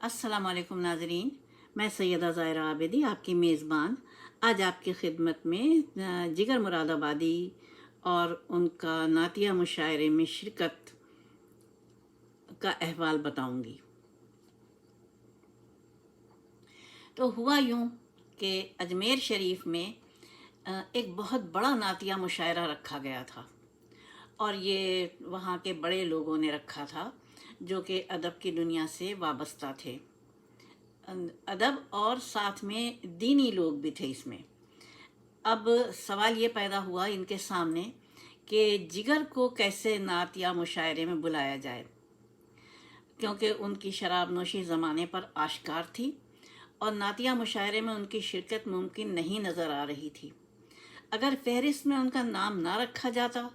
अस्सलाम वालेकुम नाजरीन, मैं सैयदा ज़ायरा आबिदी, आपकी मेज़बान। आज आपकी खिदमत में जिगर मुरादाबादी और उनका नातिया मुशायरे में शिरकत का अहवाल बताऊँगी। तो हुआ यूँ कि अजमेर शरीफ में एक बहुत बड़ा नातिया मुशायरा रखा गया था और ये वहाँ के बड़े लोगों ने रखा था। जो कि अदब की दुनिया से वाबस्ता थे। अदब और साथ में दीनी लोग भी थे इसमें। अब सवाल ये पैदा हुआ इनके सामने कि जिगर को कैसे नात या मुशायरे में बुलाया जाए। क्योंकि उनकी शराब नोशी ज़माने पर आश्कार थी और नातिया मुशायरे में उनकी शिरकत मुमकिन नहीं नज़र आ रही थी। अगर फहरिस्त में उनका नाम ना रखा जाता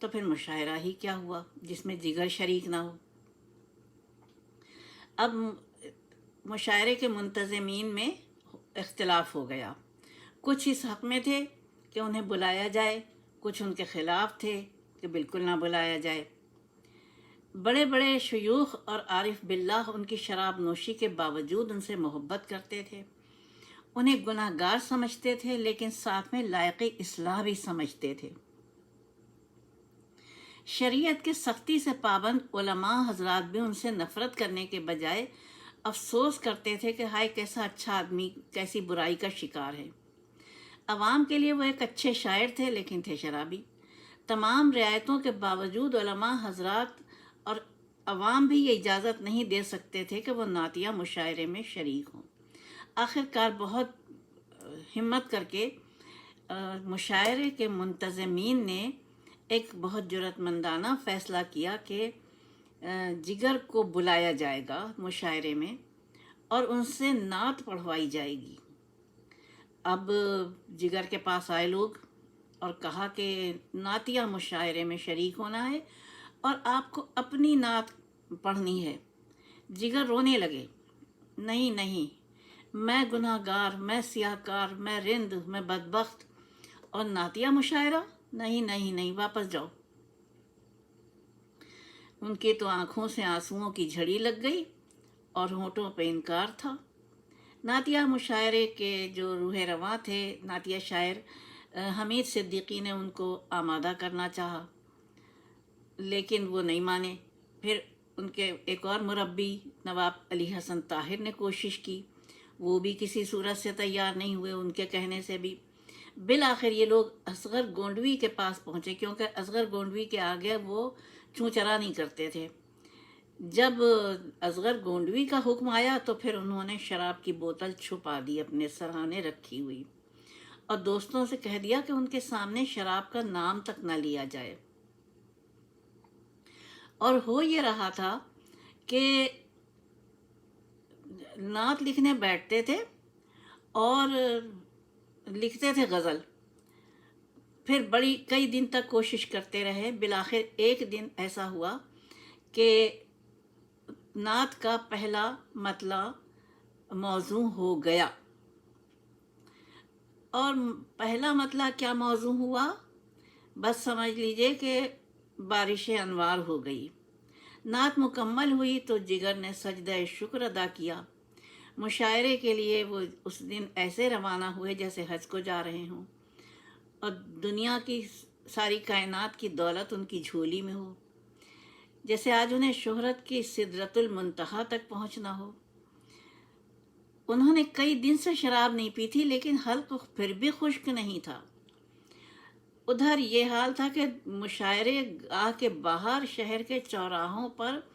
तो फिर मुशायरा ही क्या हुआ जिसमें जिगर शरीक ना हो? अब मुशायरे के मुंतज़मीन में इख्तलाफ हो गया। कुछ इस हक़ में थे कि उन्हें बुलाया जाए, कुछ उनके ख़िलाफ़ थे कि बिल्कुल ना बुलाया जाए। बड़े बड़े शयूख और आरिफ बिल्लाह उनकी शराब नोशी के बावजूद उनसे मोहब्बत करते थे। उन्हें गुनाहगार समझते थे, लेकिन साथ में लायक इसलाह भी समझते थे। शरीयत के सख्ती से पाबंद उलमा हजरात भी उनसे नफ़रत करने के बजाय अफसोस करते थे कि हाय, कैसा अच्छा आदमी, कैसी बुराई का शिकार है। अवाम के लिए वो एक अच्छे शायर थे, लेकिन थे शराबी। तमाम रियायतों के बावजूद उलमा हजरात और अवाम भी ये इजाज़त नहीं दे सकते थे कि वो नातिया मुशायरे में शरीक हों। आखिरकार बहुत हिम्मत करके मुशायरे के मुंतज़मीन ने एक बहुत जरूरतमंदाना फ़ैसला किया कि जिगर को बुलाया जाएगा मुशायरे में और उनसे नात पढ़वाई जाएगी। अब जिगर के पास आए लोग और कहा कि, नातिया मुशायरे में शरीक होना है और आपको अपनी नात पढ़नी है। जिगर रोने लगे, नहीं नहीं, मैं गुनाहगार, मैं सियाकार मैं रिंद, मैं बदबख्त और नातिया मुशायरा नहीं नहीं नहीं, वापस जाओ। उनके तो आँखों से आंसुओं की झड़ी लग गई और होठों पे इनकार था। नातिया मुशायरे के जो रूह रवा थे, नातिया शायर हमीद सिद्दीकी ने उनको आमादा करना चाहा, लेकिन वो नहीं माने। फिर उनके एक और मुरबी नवाब अली हसन ताहिर ने कोशिश की। वो भी किसी सूरत से तैयार नहीं हुए, उनके कहने से भी। बिल आखिर ये लोग असगर गोंडवी के पास पहुँचे, क्योंकि असगर गोंडवी के आगे वो चूचरा नहीं करते थे। जब असगर गोंडवी का हुक्म आया तो फिर उन्होंने शराब की बोतल छुपा दी, अपने सराहने रखी हुई। और दोस्तों से कह दिया कि उनके सामने शराब का नाम तक ना लिया जाए। और हो ये रहा था कि नात लिखने बैठते थे और लिखते थे गज़ल। फिर बड़ी, कई दिन तक कोशिश करते रहे। बिलाखिर एक दिन ऐसा हुआ कि नात का पहला मतला मौजू हो गया। और पहला मतला क्या मौजू हुआ? बस समझ लीजिए कि बारिश अनवार हो गई। नात मुकम्मल हुई तो जिगर ने सजदा शुक्र अदा किया। मुशायरे के लिए वो उस दिन ऐसे रवाना हुए जैसे हज को जा रहे हों। और दुनिया की सारी कायनात की दौलत उनकी झोली में हो। जैसे आज उन्हें शोहरत की सिदरतुल मुंतहा तक पहुँचना हो। उन्होंने कई दिन से शराब नहीं पी थी, लेकिन हल्क फिर भी खुश्क नहीं था। उधर ये हाल था कि मुशायरे गाह के बाहर शहर के चौराहों पर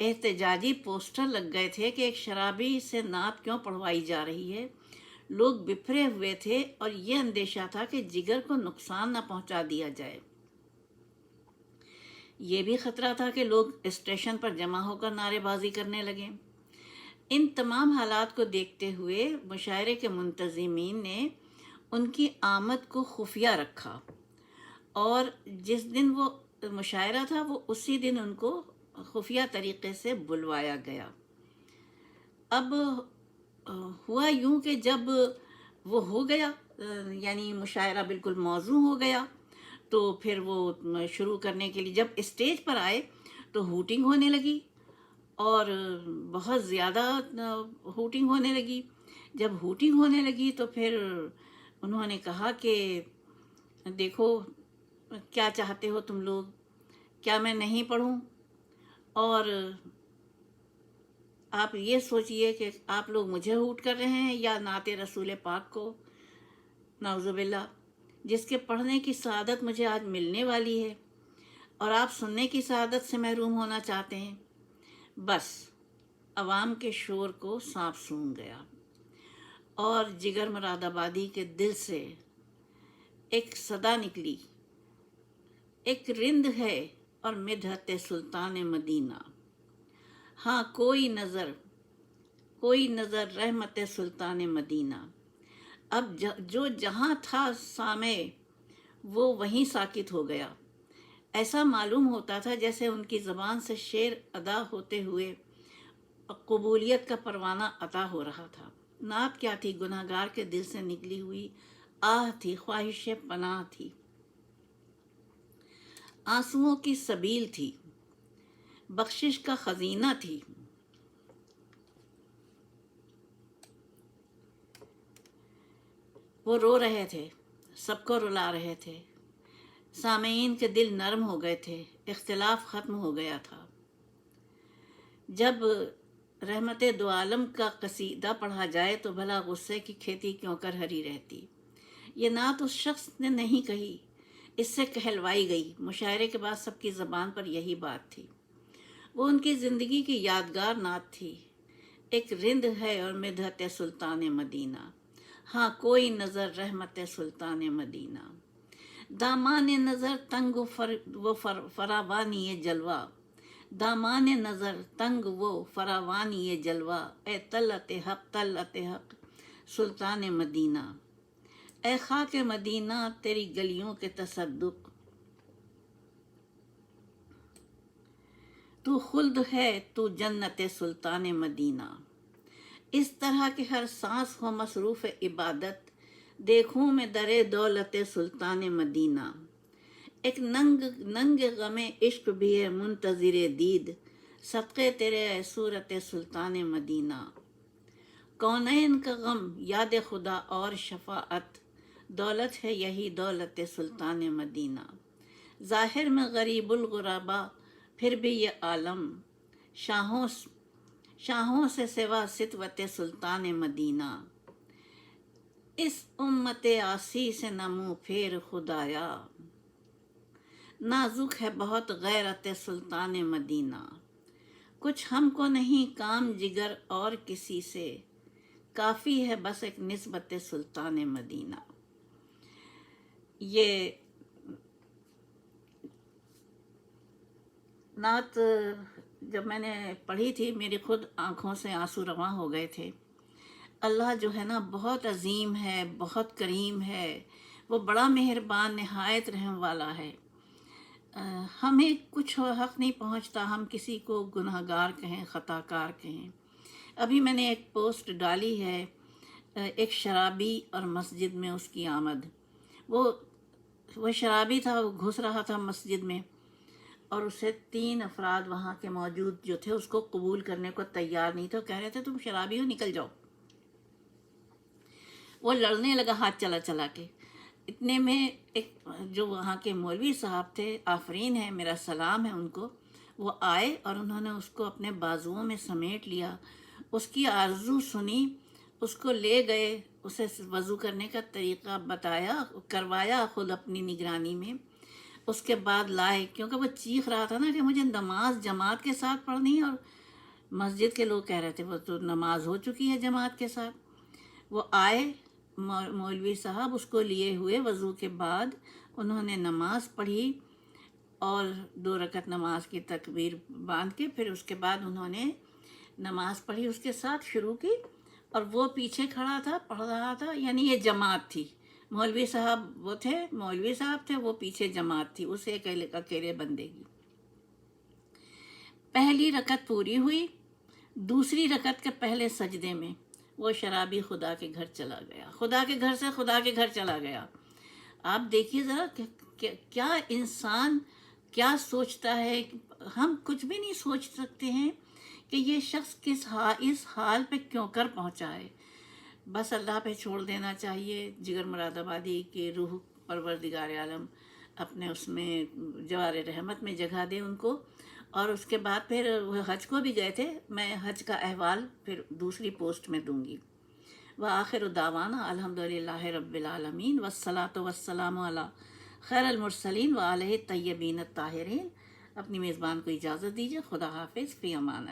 एहतजाजी पोस्टर लग गए थे कि एक शराबी से नात क्यों पढ़वाई जा रही है? लोग बिफरे हुए थे और ये अंदेशा था कि जिगर को नुकसान न पहुँचा दिया जाए। ये भी ख़तरा था कि लोग स्टेशन पर जमा होकर नारेबाजी करने लगे। इन तमाम हालात को देखते हुए मुशायरे के मुंतज़मीन ने उनकी आमद को खुफिया रखा और जिस दिन वो मुशायरा था, वो उसी दिन उनको खुफिया तरीके से बुलवाया गया। अब हुआ यूँ कि जब वो हो गया यानी मुशायरा बिल्कुल मौजू हो गया तो फिर वो शुरू करने के लिए जब स्टेज पर आए तो हूटिंग होने लगी और बहुत ज़्यादा हूटिंग होने लगी। जब हूटिंग होने लगी तो फिर उन्होंने कहा कि, देखो, क्या चाहते हो तुम लोग? क्या मैं नहीं पढ़ूं? और आप ये सोचिए कि आप लोग मुझे हूट कर रहे हैं या नाते रसूल पाक को नाउजुबिल्ला जिसके पढ़ने की सआदत मुझे आज मिलने वाली है और आप सुनने की सआदत से महरूम होना चाहते हैं। बस, अवाम के शोर को सांप सूंघ गया और जिगर मुरादाबादी के दिल से एक सदा निकली। एक रिंद है और मिधत सुल्तान मदीना। हाँ कोई नज़र कोई नज़र रहमत सुल्तान मदीना। अब ज, जो जहाँ था सामे वो वहीं साकित हो गया। ऐसा मालूम होता था जैसे उनकी ज़बान से शेर अदा होते हुए कबूलियत का परवाना अता हो रहा था। नात क्या थी? गुनाहगार के दिल से निकली हुई आह थी ख्वाहिश पनाह थी। आंसुओं की सबील थी। बख्शिश का खजीना थी। वो रो रहे थे, सबको रुला रहे थे। सामीन के दिल नरम हो गए थे, इख्तलाफ ख़त्म हो गया था। जब रहमत दो आलम का कसीदा पढ़ा जाए तो भला गुस्से की खेती क्यों कर हरी रहती? ये ना तो शख्स ने नहीं कही इससे कहलवाई गई। मुशायरे के बाद सबकी ज़बान पर यही बात थी। वो उनकी ज़िंदगी की यादगार नात थी। एक रिंद है और मिधत सुल्तान मदीना। हाँ कोई नज़र रहमत सुल्तान मदीना। दामान नज़र तंग फर वो फर, फरावानी ये जलवा। दामान नज़र तंग वो फरावानी ये जलवा। ए तलत हक तलत हक सुल्तान मदीना। ए खाक मदीना, तेरी गलियों के तसद्दुक। तू खुल्द है, तू जन्नत सुल्तान मदीना। इस तरह के हर सांस हो मसरूफ़ इबादत, देखूँ मैं दरे दौलत सुल्तान मदीना। एक नंग नंग गमे इश्क भी है मुंतज़िर दीद, सदक़े तेरे सूरत सुल्तान मदीना। कौनैन का गम, याद खुदा और शफाअत। दौलत है यही दौलत सुल्तान मदीना। ज़ाहिर में गरीबुलगुराबा फिर भी ये आलम। शाहों शाहों से सिवा सितवत सुल्तान मदीना। इस उम्मत आसी से नमू फेर खुदाया। नाजुक है बहुत गैरत सुल्तान मदीना। कुछ हमको नहीं काम जिगर और किसी से। काफ़ी है बस एक नस्बत सुल्तान मदीना। ये नात जब मैंने पढ़ी थी मेरी खुद आँखों से आँसू रवा हो गए थे। अल्लाह जो है ना बहुत अजीम है बहुत करीम है। वो बड़ा मेहरबान नहायत रहम वाला है। आ, हमें कुछ हक नहीं पहुँचता हम किसी को गुनाहगार कहें ख़ताकार कहें। अभी मैंने एक पोस्ट डाली है एक शराबी और मस्जिद में उसकी आमद। वो वो शराबी था, वो घुस रहा था मस्जिद में और उसे तीन अफराद वहाँ के मौजूद जो थे उसको कबूल करने को तैयार नहीं थे कह रहे थे, तुम शराबी हो, निकल जाओ। वो लड़ने लगा हाथ चला चला के। इतने में एक जो वहाँ के मौलवी साहब थे, आफरीन है, मेरा सलाम है उनको। वो आए और उन्होंने उसको अपने बाजुओं में समेट लिया। उसकी आरज़ू सुनी, उसको ले गए उसे वज़ू करने का तरीक़ा बताया, करवाया ख़ुद अपनी निगरानी में। उसके बाद लाए, क्योंकि वो चीख रहा था ना कि मुझे नमाज़ जमात के साथ पढ़नी और मस्जिद के लोग कह रहे थे, वो तो नमाज़ हो चुकी है जमात के साथ। वो आए मौलवी साहब उसको लिए हुए वज़ू के बाद उन्होंने नमाज़ पढ़ी और दो रकत नमाज़ की तकबीर बाँध के फिर उसके बाद उन्होंने नमाज़ पढ़ी। उसके साथ शुरू की और वो पीछे खड़ा था, पढ़ रहा था, यानी ये जमात थी। मौलवी साहब वो थे, मौलवी साहब थे, वो पीछे जमात थी, उसे अकेले अकेले बंदे की। पहली रकत पूरी हुई, दूसरी रकत के पहले सजदे में, वो शराबी खुदा के घर चला गया। खुदा के घर से खुदा के घर चला गया। आप देखिए ज़रा क्या इंसान क्या सोचता है, हम कुछ भी नहीं सोच सकते हैं। कि ये शख्स किस हा, इस हाल पे क्यों कर पहुँचा है? बस अल्लाह पे छोड़ देना चाहिए। जिगर मुरादाबादी के रूह परवरदिगार आलम अपने उसमें, जवार रहमत में जगह दे उनको। और उसके बाद फिर वो हज को भी गए थे। मैं हज का अहवाल फिर दूसरी पोस्ट में दूँगी। व आखिर दावाना अल्हम्दुलिल्लाह रब्बिल आलमीन। वस्सलातु वस्सलामु अला खैरल व आलह तय्यबीन ताहिरीन। अपनी मेज़बान को इजाज़त दीजिए। खुदा हाफिज़। फ़ी अमान